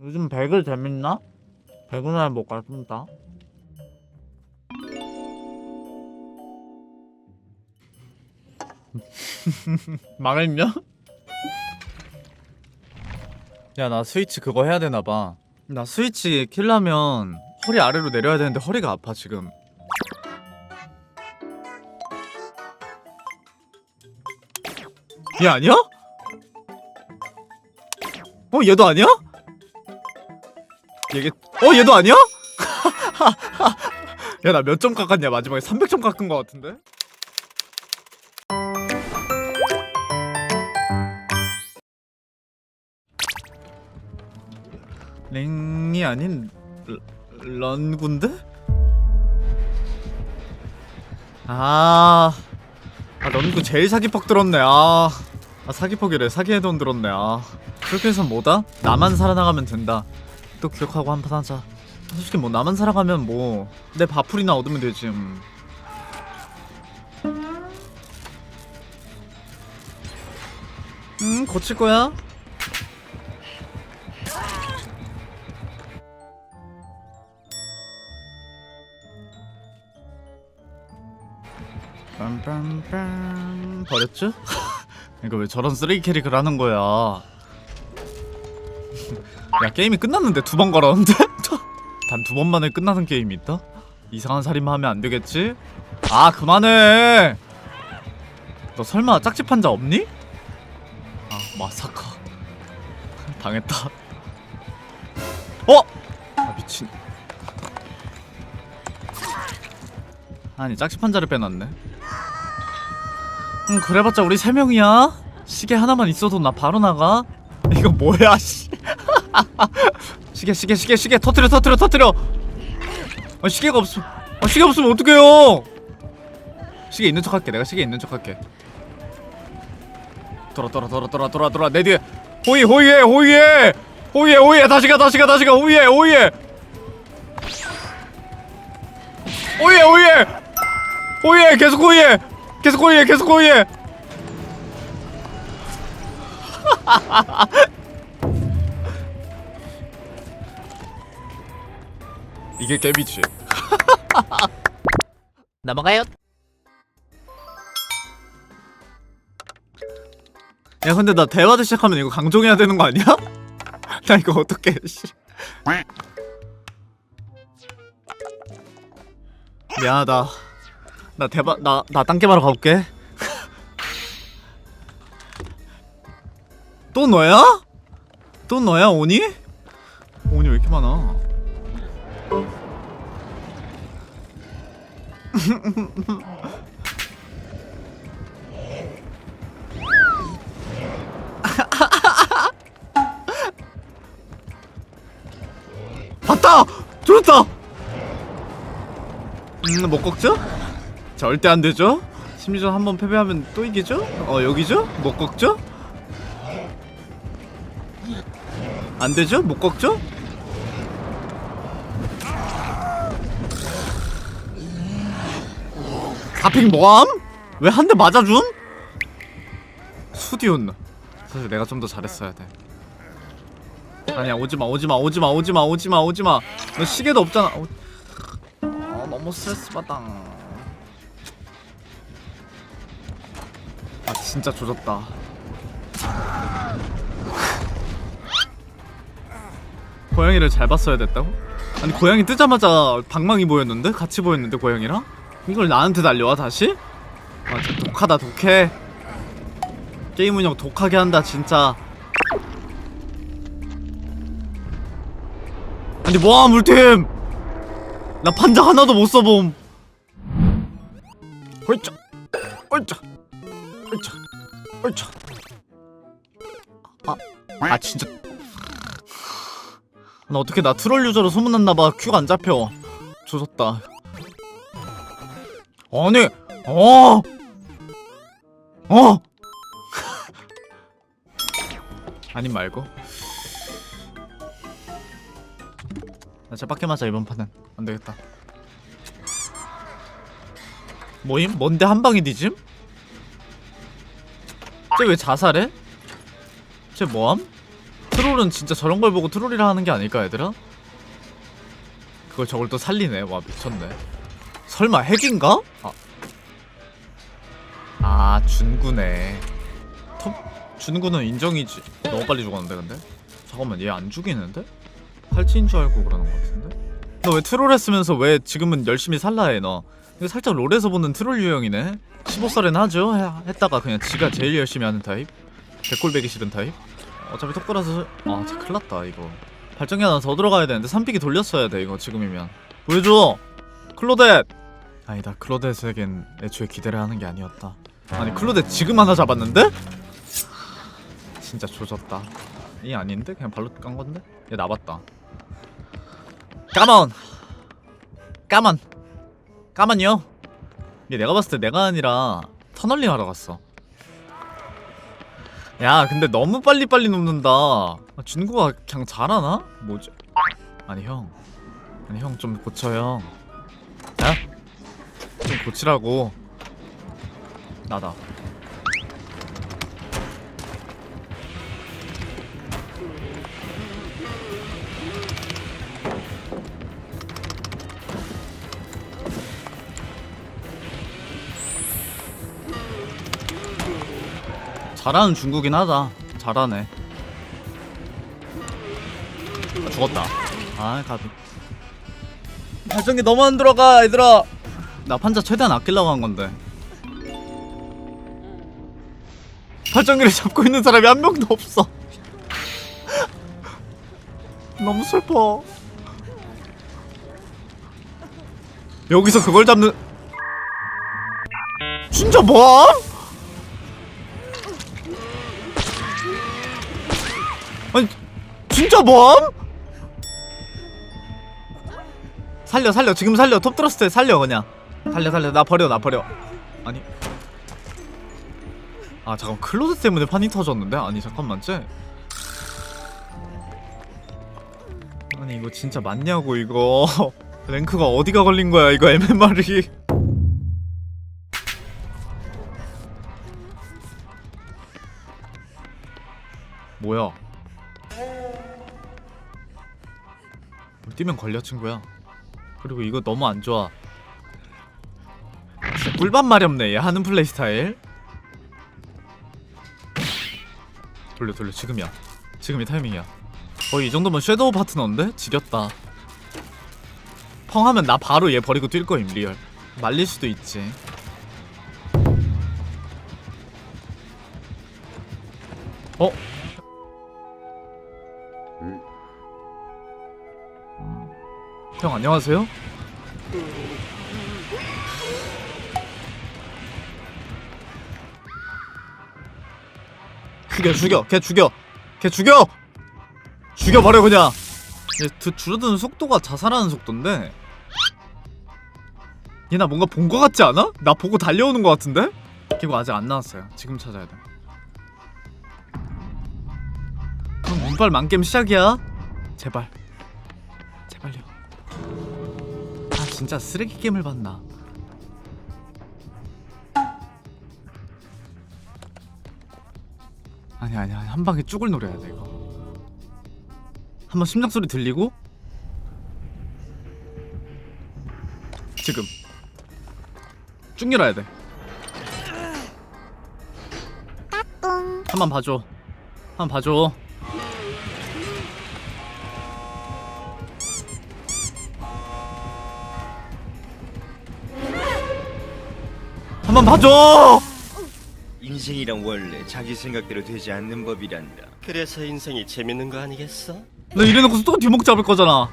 요즘 배그 재밌나? 배그나 못 갔습니다. 망했냐? 야 나 스위치 그거 해야 되나 봐. 나 스위치 킬려면 허리 아래로 내려야 되는데 허리가 아파 지금. 얘 아니야? 어 얘도 아니야? 얘게 어 얘도 아니야? 야 나 몇 점 깎았냐 마지막에 300점 깎은 거 같은데? 랭이 아닌 러- 런군데? 아, 아 런군 제일 사기퍽 들었네 아, 아 사기퍽이래 사기의 돈 들었네 아 그렇게 해서 뭐다? 나만 살아나가면 된다 또 기억하고 한 판 하자 솔직히 뭐 나만 살아가면 뭐 내 밥풀이나 얻으면 되지 음. 음 고칠 거야 빰빰빰 버렸죠? 이거 왜 저런 쓰레기 캐릭을 하는 거야 야 게임이 끝났는데 두 번 걸었는데? 단 두 번만에 끝나는 게임이 있다? 이상한 살인마 하면 안 되겠지? 아 그만해 너 설마 짝집 환자 없니? 아 마사카 당했다 어? 아 미친 아니 짝집 환자를 빼놨네 응 그래봤자 우리 세 명이야 시계 하나만 있어도 나 바로 나가 이거 뭐야 씨 시계 시계 시계 시계. 터트려 터트려 터트려. 아 시계가 없어. 아 시계 없으면 어떡해요? 시계 있는 척할게. 내가 시계 있는 척할게. 돌아 돌아 돌아 돌아 돌아 돌아. 내 뒤에. 호이 호이해 호이해. 호이해 호이해. 다시 가 다시 가 다시 가. 호이해 호이해. 호이해 호이해. 호이해 계속 호이해. 계속 호이해 계속 호이해 이게 깨비지 넘어가요. 야 근데 나 대화도 시작하면 이거 강종해야 되는 거 아니야? 나 이거 어떡해 씨 미안하다 나 대박 나나 땅게임하러 가볼게 또 너야? 또 너야 오니? 오니 왜 이렇게 많아 봤다! 들었다! 음, 못 꺾죠? 절대 안 되죠? 심리전 한 번 패배하면 또 이기죠? 어, 여기죠? 못 꺾죠? 안 되죠? 못 꺾죠? 가핑 뭐함? 왜 한 대 맞아줌? 수디온 사실 내가 좀 더 잘했어야 돼 아니야 오지마 오지마 오지마 오지마 오지마 오지마 너 시계도 없잖아 어, 아 너무 스트레스 받아 아 진짜 조졌다 고양이를 잘 봤어야 됐다고? 아니 고양이 뜨자마자 방망이 보였는데? 같이 보였는데 고양이랑? 이걸 나한테 날려와 다시? 아 진짜 독하다 독해. 게임 운영 독하게 한다 진짜. 아니 뭐야 물팀? 나 판자 하나도 못 써봄. 헐짜 헐짜 헐짜 헐짜 아, 아 진짜. 나 어떻게 나 트롤 유저로 소문났나봐. 큐가 안 잡혀. 조졌다 아니 어 어! 아님 말고 나 제밖에 맞아 이번 판은 안 되겠다. 뭐임? 뭔데 한 방이 뒤짐? 쟤 왜 자살해? 쟤 뭐함? 트롤은 진짜 저런 걸 보고 트롤이라 하는 게 아닐까 얘들아? 그걸 저걸 또 살리네 와 미쳤네 설마 핵인가? 아, 아 준구네 톱 준구는 인정이지. 너무 빨리 죽었는데 근데? 잠깐만 얘 안 죽이는데? 팔찌인 줄 알고 그러는 것 같은데? 너 왜 트롤 했으면서 왜 지금은 열심히 살라 해 너? 이거 살짝 롤에서 보는 트롤 유형이네. 15살엔 하죠? 해- 했다가 그냥 지가 제일 열심히 하는 타입? 개꼴배기 싫은 타입? 어차피 톡거라서 아 진짜 큰일났다 이거. 발전기 하나 더 들어가야 되는데 3픽이 돌렸어야 돼 이거 지금이면. 보여줘! 클로댓 아니다 클로댓에겐 애초에 기대를 하는 게 아니었다 아니 클로댓 지금 하나 잡았는데? 진짜 조졌다 이 아닌데? 그냥 발로 깐 건데? 얘 나봤다 까먼 까만 까만요 얘 내가 봤을 때 내가 아니라 터널링 하러 갔어 야 근데 너무 빨리빨리 눕는다 아, 준구가 그냥 잘하나? 뭐지? 아니 형 아니 형 좀 고쳐 형 야? 좀 고치라고 나다. 잘하는 중국인 하다. 잘하네. 아, 죽었다. 아 가비. 발전기 너무 안 들어가 얘들아. 나 판자 최대한 아끼려고 한 건데 발전기를 잡고 있는 사람이 한 명도 없어. 너무 슬퍼. 여기서 그걸 잡는 진짜 뭐함? 아니 진짜 뭐함? 살려 살려. 지금 살려. 톱 트러스트 살려 그냥. 살려 살려. 나 버려 나 버려. 아니 아 잠깐 클로드 때문에 판이 터졌는데? 아니 잠깐만 쟤. 아니 이거 진짜 맞냐고 이거. 랭크가 어디가 걸린 거야 이거 MMR이? 뭐야? 뛰면 걸려 친구야. 그리고 이거 너무 안 좋아. 꿀밤 마렵네 얘 하는 플레이 스타일 돌려 돌려 지금이야 지금이 타이밍이야 거의 이 정도면 섀도우 파트너인데? 지렸다 펑 하면 나 바로 얘 버리고 뛸 거임 리얼 말릴 수도 있지 어? 형 안녕하세요? 죽여 죽여 걔 죽여. 걔 죽여! 죽여버려 그냥. 줄어드는 속도가 자살하는 속도인데. 얘 나 뭔가 본 거 같지 않아? 나 보고 달려오는 거 같은데? 그리고 아직 안 나왔어요. 지금 찾아야 돼. 그럼 운빨 만겜 시작이야. 제발. 제발요. 아 진짜 쓰레기 게임을 봤나 아니 아니 아니 한 방에 쭉을 노려야 돼 이거. 한번 심장 소리 들리고. 지금. 쭉 밀어야 돼. 한 번 봐줘. 한 번 봐줘. 한 번 봐줘 인생이란 원래 자기 생각대로 되지 않는 법이란다. 그래서 인생이 재밌는 거 아니겠어? 너 이래놓고서 또 뒷목 잡을 거잖아.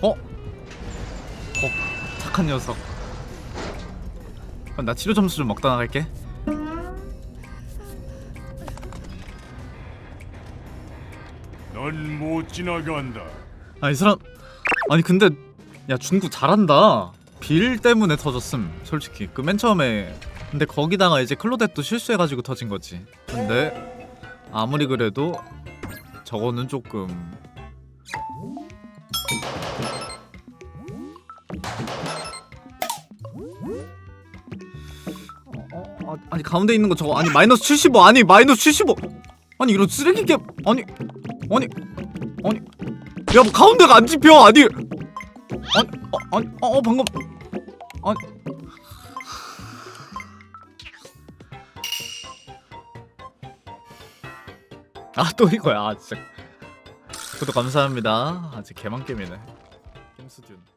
어? 어, 착한 녀석. 나 치료 점수 좀 먹다 나갈게. 넌 못 지나간다. 아, 이 사람. 아니, 근데, 야, 중구 잘한다. 빌 때문에 터졌음 솔직히. 그 맨 처음에. 근데 거기다가 이제 클로데도 실수해가지고 터진 거지. 근데 아무리 그래도 저거는 조금. 어, 어, 아, 니 가운데 있는 거 저거 아니 마이너스 75 아니 마이너스 75 아니 이런 쓰레기 게 아니 아니 아니. 야 뭐 가운데가 안 집혀 아니. 아니 아, 아니 어, 어 방금. 어? 아 아또 이거야. 아 진짜. 구독 감사합니다. 아직 개망게임이네. 김수준.